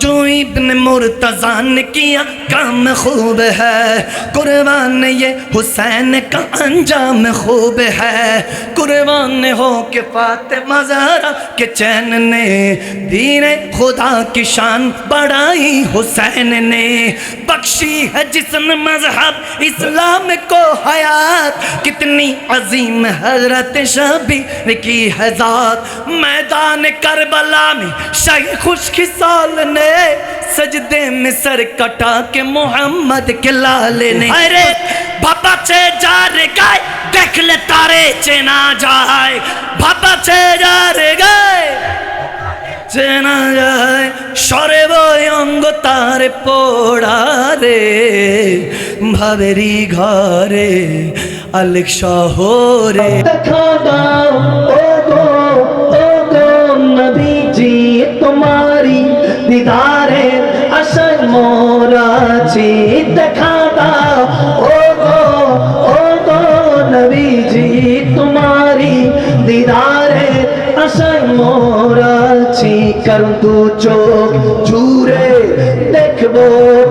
جو ابن مرتضان کیا کام خوب ہے، قربان یہ حسین کا انجام خوب ہے۔ قربان ہو کے فاطمہ زہرہ کے چین نے، دین خدا کی شان بڑھائی حسین نے۔ بخشی ہے جسم مذہب اسلام کو حیات۔ کتنی عظیم حضرت شبیر کی ہے ذات۔ میدان کربلا میں شیخ خوش کی खिसाल ने सजदे में सर कटा के मोहम्मद के लाल ने अरे बाबा चे जा रे गाय देख ले तारे चेना जाए बाबा चे जा रे गाय চেনা যায় সরে বই অঙ্গ তার পোড়া রে ভাবেরি ঘরে আলেক শহরে দেখা দাও ও গো ও গো নবীজি তোমারি দিদারে আশায় মোরাছি দেখা দাও ও গো ও গো নবীজি, তোমারি দিদারে আশায় মোরাছি কারণ তু চোখ জুড়ে দেখব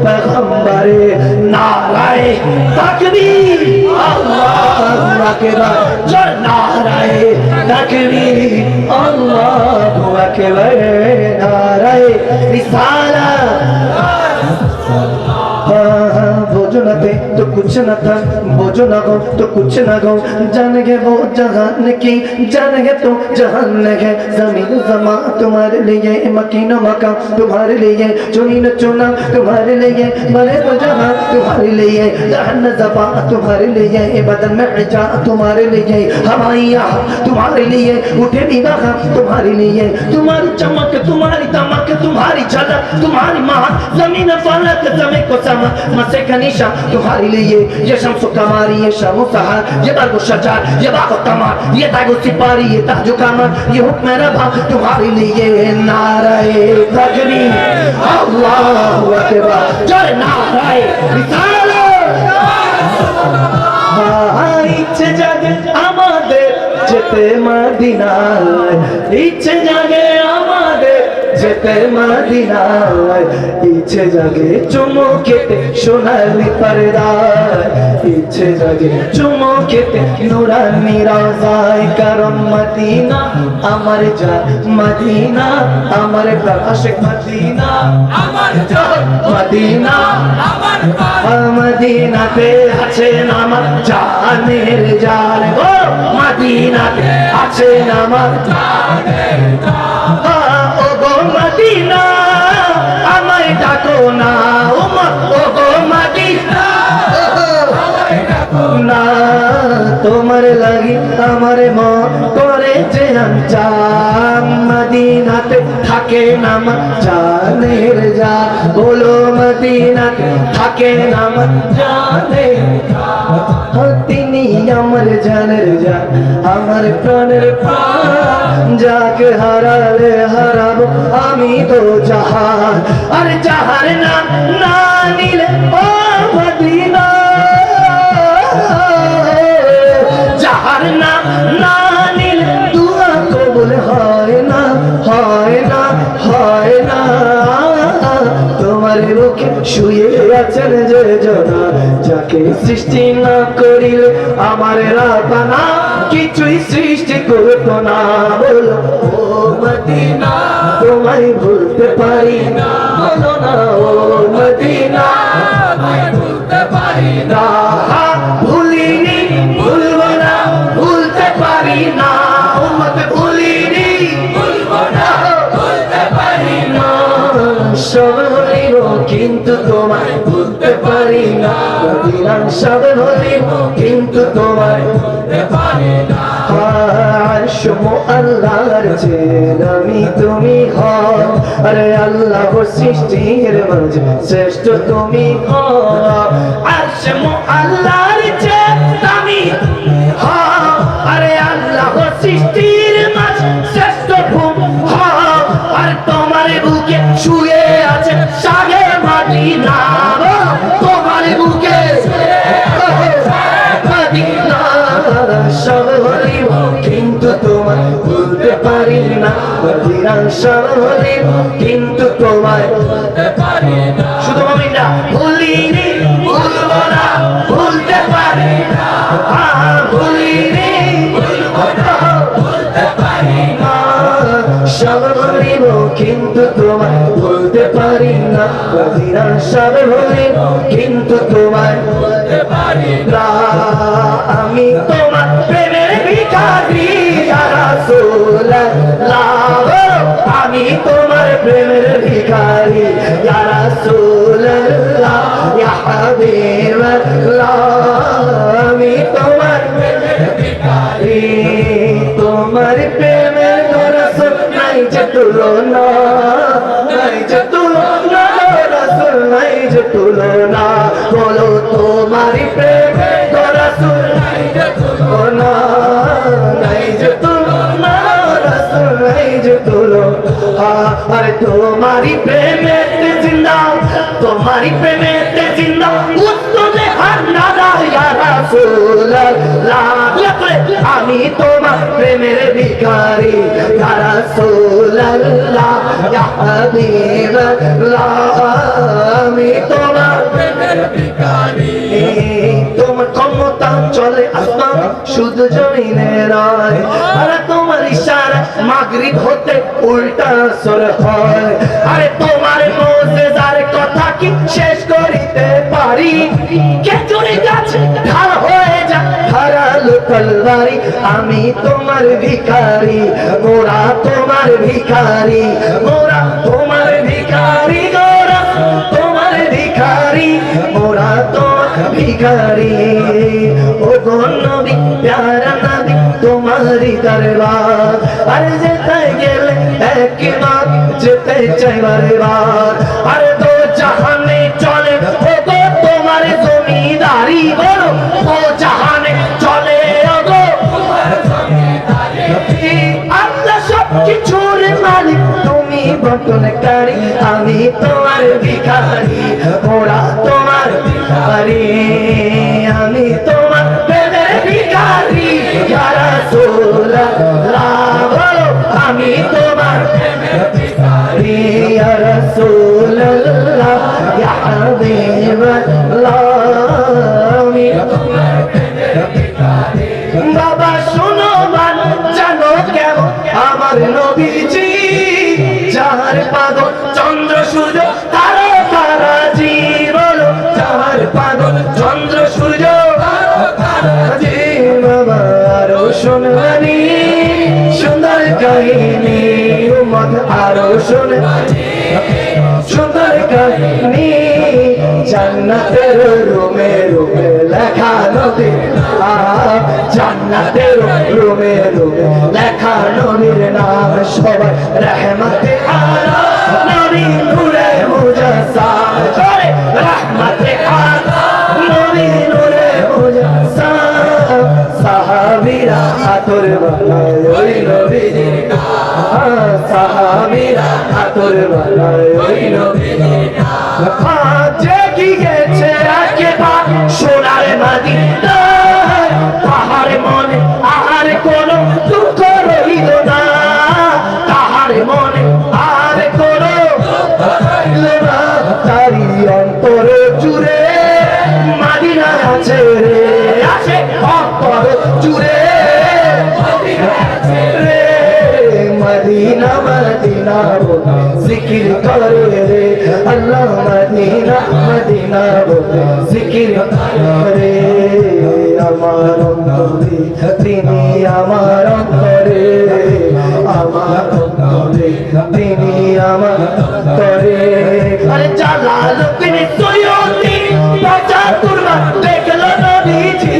পেগম্বরে নারায় তাকবীর। আল্লাহু আকবার, জয় নারায় তাকবীর। আল্লাহু আকবার کچھ نہ تھا بوجھو نہ ہو تو کچھ نہ گو جان گے وہ جہان کی جان گے تو جہان ہے زمین زمان تمہارے لیے مکین و مکان تمہارے لیے چنین چنا تمہارے لیے مرے تو جہان تمہارے لیے دہن زباں تمہارے لیے بدن میں عجا تمہارے لیے ہوائیاں تمہارے لیے اٹھے بھی نہ تمہارے لیے تمہاری چمک تمہاری دمک تمہاری جھلک تمہاری مہا زمین فلک زمین کو سما مسے کنیشا تمہارے لیے لیے یہ شمس و کماری یہ شم و سہار یہ برگ و شجار یہ باغ و کمار یہ تاگ و سپاری، یہ تاج و کامر یہ حکم ربا تمہارے لیے نعرہ تجری اللہ اکبر۔ جو نعرہ رسالت۔ ইচ্ছে জাগে আমাদের যেতে মদিনায় ইচ্ছে জাগে আমার যেতে মদিনায় ইচ্ছে জাগে চুমো সোনালি পর্দায় ইচ্ছে জাগে চুমো নুরানি রাজায় কারণ মদিনা আমার যা মদিনা আমার আশেক মদিনা আমার যা মদিনা আমার মদিনাতে আছেন আমার জানের জান ও মদিনাতে আছেন আমার আ, ও তোমার লাগি আমার মন করেছে আঞ্চাম মদিনাতে থাকে নাম জানের যা। বলো মদিনাতে থাকে নাম জানের তিনি আমার জানের যা, আমার প্রাণের প্রাণ যাকে হারালে হারাবো, আমি তো জাহান। আর জাহার নাম না নিলে ও মদিনা। নাম না নিলে দুয়া কবুল হয় না হয় না হয় না। তোমার বুকে শুয়ে আছেন যে জনা যাকে সৃষ্টি না করিলে আমার রাতানা কিছুই সৃষ্টি করত না বলো ও মদিনা। তোমায় ভুলতে পারি না বলো না ও মদিনা। ভুলতে পারি না। কিন্তু তোমায় ভুলতে পারি না। মদিনার সব হলিব কিন্তু তোমায় ভুলতে পারি আমি তুমি আরে আল্লাহ সৃষ্টির মাঝে শ্রেষ্ঠ তুমি আল্লাহর আমি আরে ভুলতে পারি না। মদিনা শহরে কিন্তু তোমায় শুধু মমিনা ভুলিনি, ভুলবো না, ভুলতে পারি না। ভুলিনি, ভুলবো না, ভুলতে পারি না। কিন্তু তোমায় ভুলতে পারি না। মদিনা সব ভুলিব কিন্তু তোমায় ভুলতে পারি না। আমি তোমার প্রেমের ভিখারি। আমি তোমার প্রেমের ভিখারি। ইয়া রাসূলুল্লাহ আমি তোমার তোমার প্রেমের রাসূল নাই যে তুলনা। নাই যে তুলনা রাসূল নাই যে তুলনা। বলো তোমার প্রেমের রাসূল নাই যে নাই যে প্রেমেতে জিন্দা প্রেমেতে জিন্দা উত্তরে রাসূলুল্লাহ। আমি তোমার প্রেমের ভিখারি আমি তোমার তোমার ক্ষমতা চলে আসমান শুধু জমিনে আরে তোমার ইশারা মাগরিব হতে উল্টা সর হয় আরে তোমার মোজেজার কথা কি শেষ করিতে পারি কে চলে যাচ্ছে ঢাল হয়ে যা হারালো তলবারি আমি তোমার ভিখারি মোরা তোমার ভিখারি ভিখারি ও গো নবী প্যারা নবী তোমারি দরবার। আর যে তাই গেলে তুমি বটনকারী আমি তোমার ভিখারি ওরা তোমার ভিখারি। আমি তোমার ভিখারি যারা বলো জান্নাতের রুমে রুমে লেখা জান্নাতের রুমে রুমে লেখা নদীর নাম সবাই রহমতে আলা নূরে করে রহমতে আলা নূরে সাহাবীরা আতর বানায়, ওই সাহাবীরা আতর বানায়, ওই কি গেছে একেবারে সোনার মাদিনায় তাহার মনে আর কোন দুঃখ রইল না। তাহার মনে আর কোন রইল না। তারি অন্তর জুড়ে মাদিনা আছে রে। আছে অন্তর জুড়ে মদিনা মদিনা বলে জিকির করে রে। আল্লাহ মদিনা মদিনা বলে জিকির করে। আমার অন্তরে তিনি আমার অন্তরে। আমার অন্তরে তিনি আমার অন্তরে। আরে জালাল তিনি সৈয়দি বাজা তুরবা দেখল নবীজি।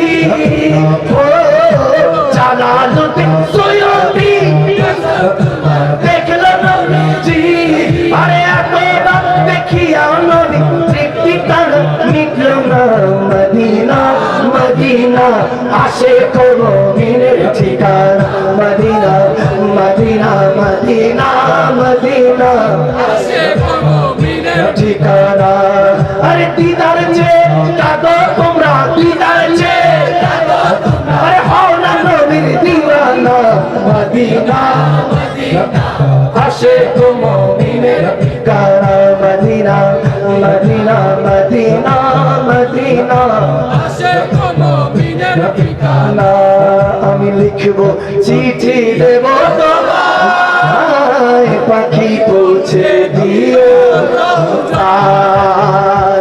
মদিনা, আসে কোনো দিনের ঠিকানা। মদিনা মদিনা মদিনা মদিনা। ঠিকানা। আরে দিদার চে কাদো তোমরা, দিদার চে আরে হও না নবীর দিওয়ানা। মদিনা আসে তো মমিনের কারা মদিনা মদিনা মদিনা মদিনা। না আমি লিখব চিঠি দেব তোমায়। পাখি পৌঁছে দিও। তাই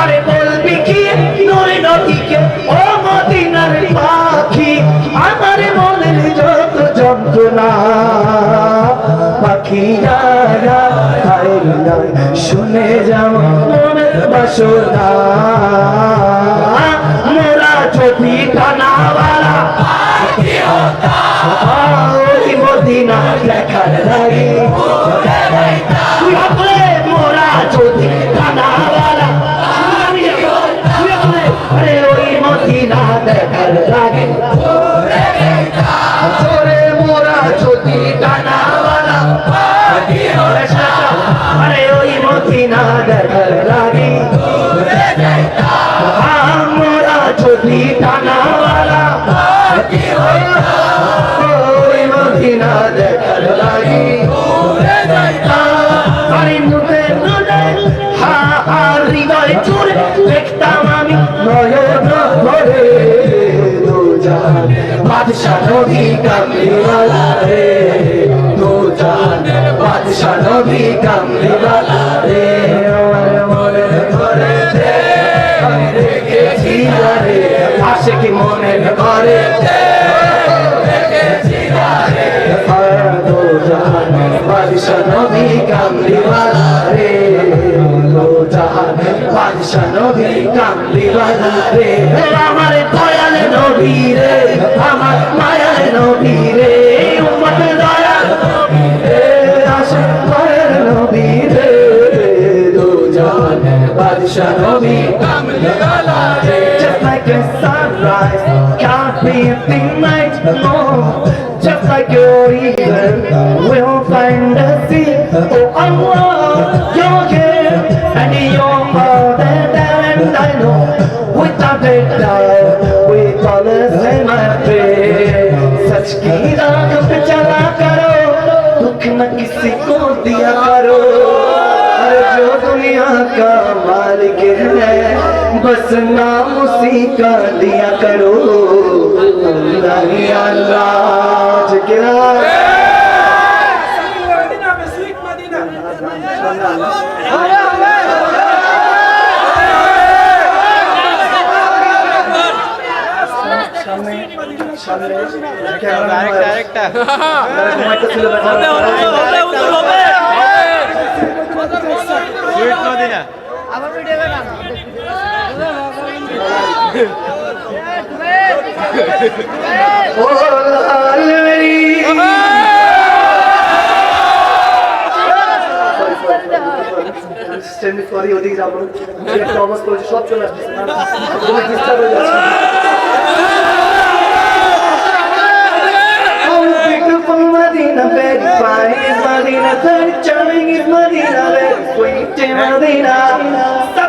আরে বলবি কি? নয় নদীকে ও মদিনার পাখি, আমার মনের যত যন্ত্রণা। পাখি শুনে যাও মনের বাসনা। যদি কানাওয়ালা ওই মদিনা দেখার লাগে। আরে নুতে নুতে হা আর হৃদয় চুরে দেখতাম আমি নয়ন ভরে দু জাহান বাদশা নবী কামলিওয়ালা আসে কি মনের ঘরে বাদশা নবী কামলিওয়ালা রে দু জাহান বাদশা নবী কামলিওয়ালা রে আমার দয়াল নবী রে, আমার মায়ার নবী রে উম্মত দয়াল নবী রে আসে মায়ার নবী রে দু জাহান বাদশা নবী কামলিওয়ালা রে। just like a right. Can't be a thing like no. Just like your even, we'll find a sea. Oh I want your care and you're more than that. I know without a doubt, we promise and my pray. Such key बस नाम उसी का दिया करो अल्लाह ही अल्लाह जिक्र stand sorry ওদিকে যাব একটা অবস্থা হয়েছে সব চলে আসছে ডিস্টার্ব হয়ে যাচ্ছে Oh, Medina, very fine is Medina, charming is Medina, very sweet is.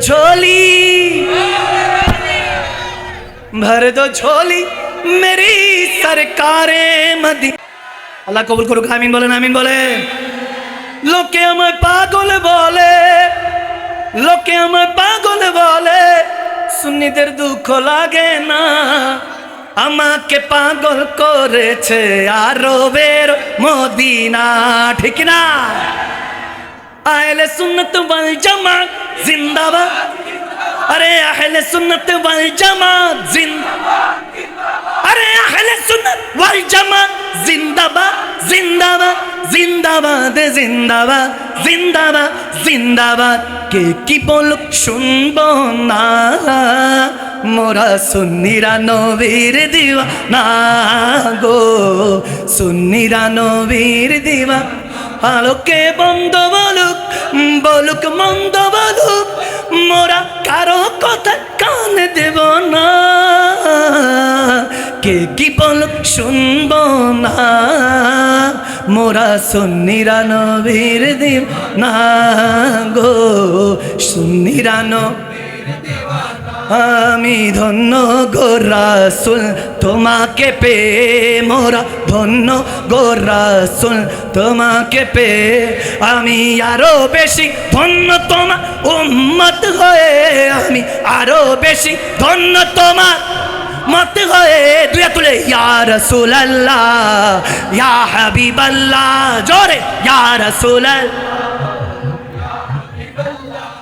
झोली भर दो झोली मेरी सरकारे मदी আল্লাহ কবুল করুক আমিন বলেন আমিন বলে লোকে আমায় পাগল বলে লোকে আমায় পাগল বলে সুন্নিদের দুঃখ লাগে না আমাকে পাগল করেছে আরবের মদিনা, ঠিক না? আহলে সুন্নত বল জামা জিন্দাবাদ। আরে আহলে সুন্নত বল জামা জিন্দাবাদ। আরে আহলে সুন্নত ওয়াল জামাত জিন্দাবাদ জিন্দাবাদ জিন্দাবাদ জিন্দাবাদ জিন্দাবাদ জিন্দাবাদ। কে কি বলুক শুনব না। মোরা সুন্নিরা নবীর দিওয়া না গো। সুন্নিরা নবীর দিওয়া। আলোকে বন্ধ বলুক বলুক মন্দ বলুক। মোরা কারও কথা কান দেব না। কে কি বল শুনব না। মোরা সুন্নিরা নবীর দেব না গো। সুন্নিরা আমি ধন্য গো রাসুল, তোমাকে পে মোরা ধন্য গো রাসুল, তোমাকে পে। আমি আরও বেশি ধন্য তোমার উম্মত হয়ে, আমি আরও বেশি ধন্য তোমার মত হয়ে। দুয়া তুলে, ইয়া রসুল আল্লাহ ইয়া হাবিব আল্লাহ জোরে, ইয়া রসুল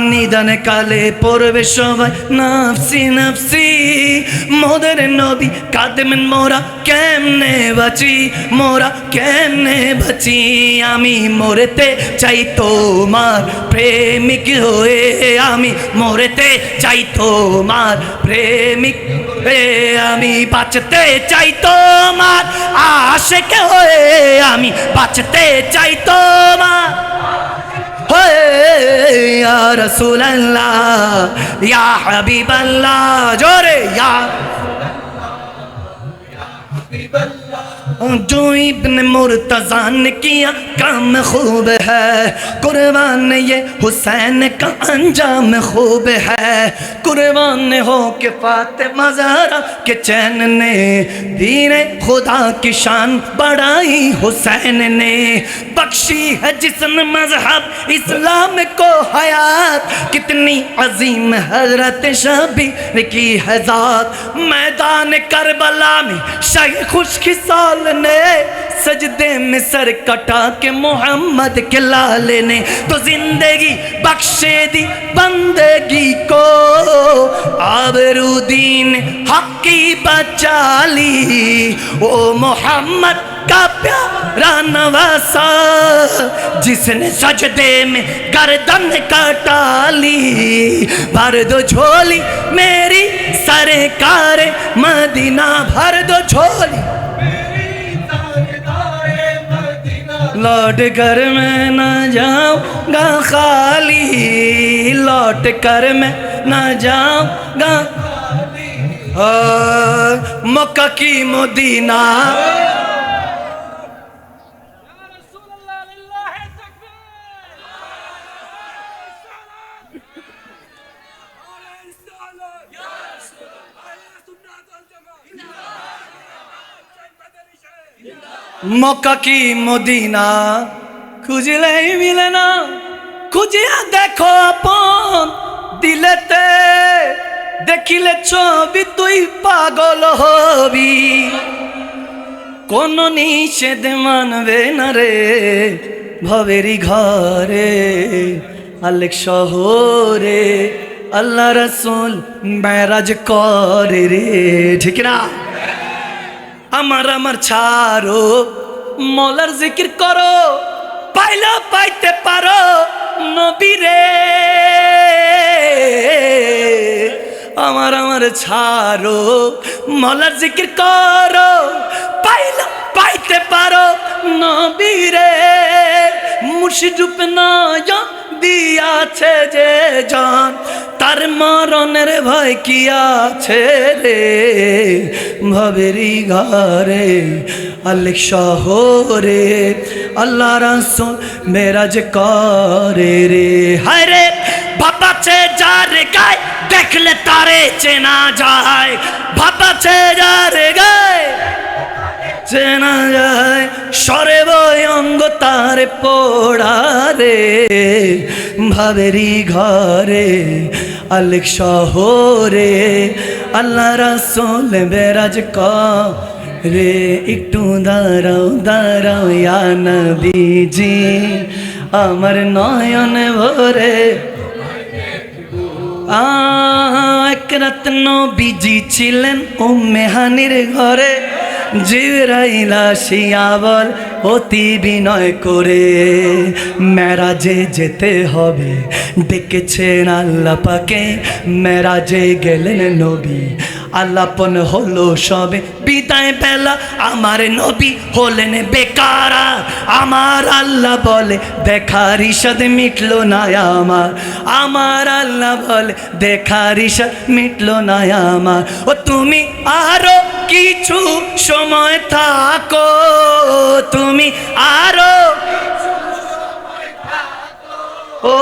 নিদান কালে পড়বে সবাই। নাফসি নাফসি, মোদের নবী কাদেমেন, মোরা কেমনে বাঁচি? মোরা কেমনে বাঁচি? আমি মরেতে চাই তোমার প্রেমিক হয়ে। আমি মরেতে চাই তোমার প্রেমিক হয়ে। আমি বাঁচতে চাই তোমার আশেক হয়ে। আমি বাঁচতে চাই তোমার ইয়া রসুল আল্লাহ ইয়া হাবিবাল্লাহ জোরে ইয়া। جو ابن مرتضان کیا کام خوب ہے۔ قربان یہ حسین کا انجام خوب ہے۔ قربان ہو کے فاطمہ زہرہ کے چین نے دین خدا کی شان بڑھائی۔ حسین نے بخشی ہے جسن مذہب اسلام کو حیات۔ کتنی عظیم حضرت شبیر کی حضات میدان کربلا میں شیخ خوش سال نے سجدے میں سر کٹا کے محمد کے لالے نے تو زندگی بخشے دی بندگی کو۔ آبرو دین حق کی بچا لی۔ او محمد کا پیارا نواسا جس نے سجدے میں گردن کٹا لی۔ بھر دو جھولی میری سرکار مدینہ، بھر دو جھولی۔ لوٹ کر میں نہ جاؤں گا خالی لوٹ کر میں نہ جاؤں گا مکہ کی مدینہ۔ মক্কা কি মদিনা? খুঁজলেই মিলে না। খুঁজিয়া দেখো আপন দিলেতে। দেখিলে ছবি, তুই পাগল হবি। কোন নিষেধ মানবে না রে ভবেরি ঘরে। আলেক শহরে আল্লাহ রসুল মেরাজ করে রে, ঠিক না? আমার আমার ছাড়ো। মলার জিকির করো, পাইলে পাইতে পারো নবীরে। আমার আমার ছাড়ো, মলার জিকির করো, পাইলে পাইতে পারো নবীরে। মুর্শিদুপ নয় দিয়াছে যে জান তার মরণের ভয় কি আছে রে? ভবেরি ঘরে আলেক শহরে আল্লাহ রাসুল মেরাজ করে রে। হায় রে বাবাছে যার গায় দেখলে তারে চেনা যায়। বাবাছে যার গায় চেনা যায়, সরে অঙ্গ তার পোড়ারে ভাবেরি ঘরে, আলেক শহরে, আল্লাহ রাসূল বেরাজ ক রে একটু দাঁড়াও দাঁড়াও ইয়া নবীজি, আমার নয়ন ভরে। এক রত্ন বিজি ছিলেন ও মেহানির ঘরে। জিরাইলা শিয়াবল অতি বিনয় করে। মেরাজে যেতে হবে, ডেকেছেন আল্লাহ মেরাজে গেলেন নবী আল্লাপন হলো সবে। বিদায় বেলা আমার নবী হলেন বেকারা। আমার আল্লাহ বলে, দেখার ইসাদ মিটলো না আমার। আমার আল্লাহ বলে, দেখার ইসাদ মিটলো না আমার। ও তুমি আরও কিছু সময় থাকো, তুমি আরও ও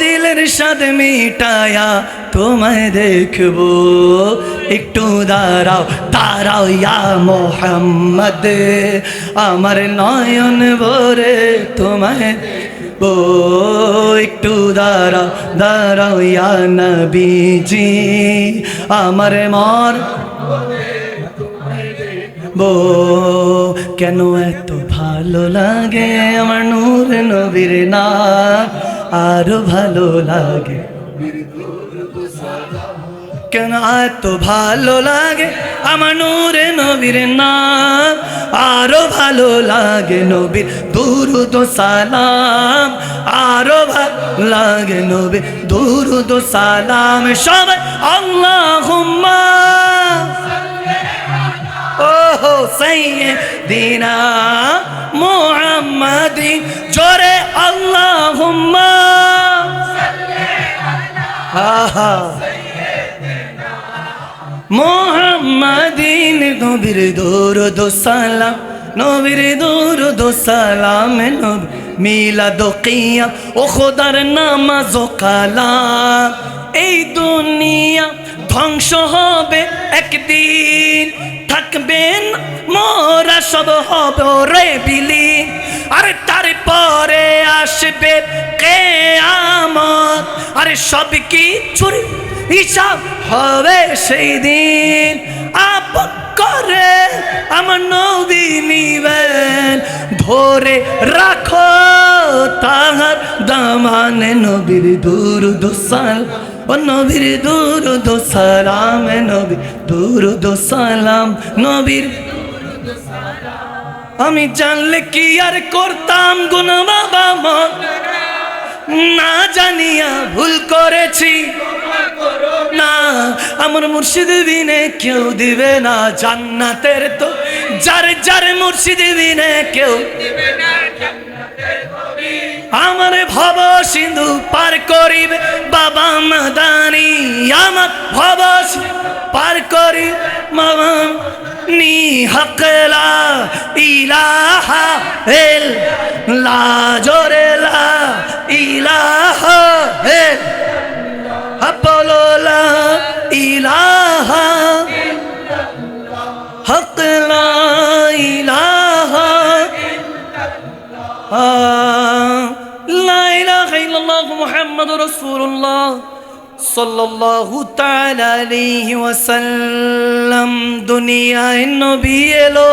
দিলের সাদ মিটায়া তোমায় দেখব। একটু দাঁড়াও দাঁড়াও ইয়া মোহাম্মদ, আমার নয়ন ভরে তোমায় ও একটু দাঁড়াও দাঁড়াও ইয়া নবীজি, আমার মর কেন এত ভালো লাগে আমার নূর নবীর না আরও ভালো লাগে। কেন এত ভালো লাগে আমার নূরে নবীর নাম? আরও ভালো লাগে নবীর দুরুদ সালাম। আরও ভালো লাগে নবীর দুরুদ সালাম। সবাই আল্লাহুম্মা ওহো সাইয়্যিদিনা মুহাম্মাদিন জোরে আল্লাহুম্মা। আহা। মোহাম্মদিন, নবীর দৌরদ সালাম, নবীর দৌরদ সালাম, নবী মিলাদ কিয়াম, ও খোদার নামাজ ও কালাম। এই দুনিয়া ধ্বংস হবে একদিন। থাকবেন, মোরা সব হবে রে বিলীন আরে তারপরে আসবে কেয়ামত। আরে সব কিছুর হিসাব হবে সেই দিন। আপ করে আমার নবী নিবেন। ধরে রাখো তাহার দামানে নবীর দূর দোসাল ও নবীর দূর দোসালাম নবী দূর দোসালাম নবীর আমি জানলে কি আর করতাম গুণ বাবা মন না জানিয়া ভুল করেছি। না, আমার মুর্শিদ বিনে কেউ দিবে না জান্নাতের তো। যার যার মুর্শিদ বিনে কেউ আমার ভব সিন্ধু পার করিবে, বাবা মাদানি, আমার ভব পার করি বাবা নি হকলা, ইলাহা এল লা জোরে লা ইলাহা এল বলো ইলাহা হক লা ইলাহা লা ইলাহা ইল্লাল্লাহ মুহাম্মাদুর রাসূলুল্লাহ সাল্লাল্লাহু তাআলা আলাইহি ওয়াসাল্লাম দুনিয়ায় নবী এলো